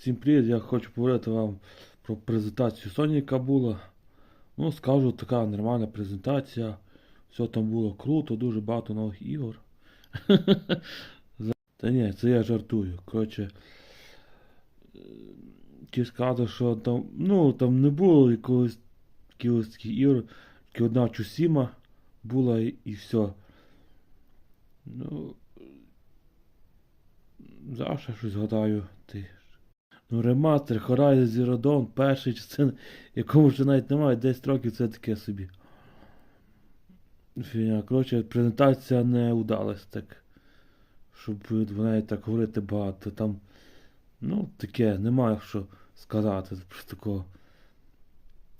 Всім привіт, я хочу поговорити вам про презентацію Sony, яка була. Ну, скажу, така нормальна презентація. Все там було круто, дуже багато нових ігор. Та ні, це я жартую. Коротше, ті сказати, що там, ну, там не було якогось якихось таких ігор, тільки одна Чусіма була і, і все. Ну, ще щось згадаю. Ти. Ну, ремастер Horizon Zero Dawn, перший частина, якому ще навіть немає 10 років, це таке собі. Фігня. Коротше, презентація не удалась так. Щоб в неї так говорити багато. Там, ну, таке, немає що сказати. Просто такого.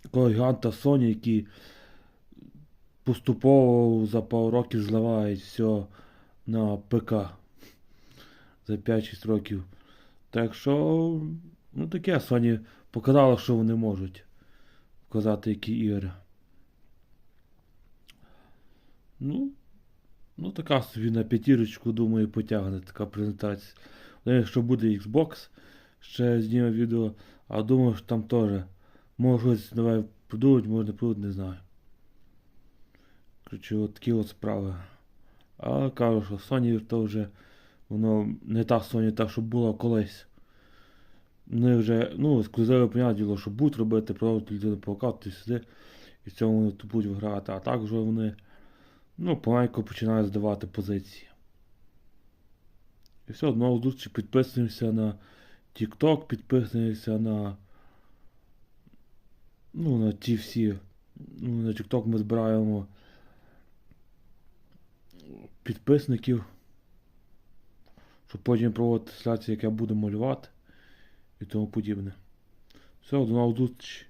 Такого гіганта Sony, який поступово за пару років зливають все на ПК. За 5-6 років. Так що, ну таке Sony показало, що вони можуть показати, які ігри. Ну, ну така собі на п'ятірочку, думаю, потягне така презентація. Ну, якщо буде Xbox, ще зніме відео, а думаю, що там теж може щось нове придумать, може не придумать, не знаю. Коротше, от такі от справи. А кажу, що Sony то вже воно не та Sony, та, що була колись. Вони вже, ну, ексклюзиви, понятне що будуть робити, продовжувати людину покати сюди, і в цьому вони тут будуть виграти. А так вже вони, ну, помаленьку починають здавати позиції. І все, одного зустрічі підписуємося на TikTok, підписуємося на. Ну, на ті всі. Ну, на TikTok ми збираємо підписників, щоб потім проводити трансляції, як я буду малювати і тому подібне. Все, до нових зустрічей.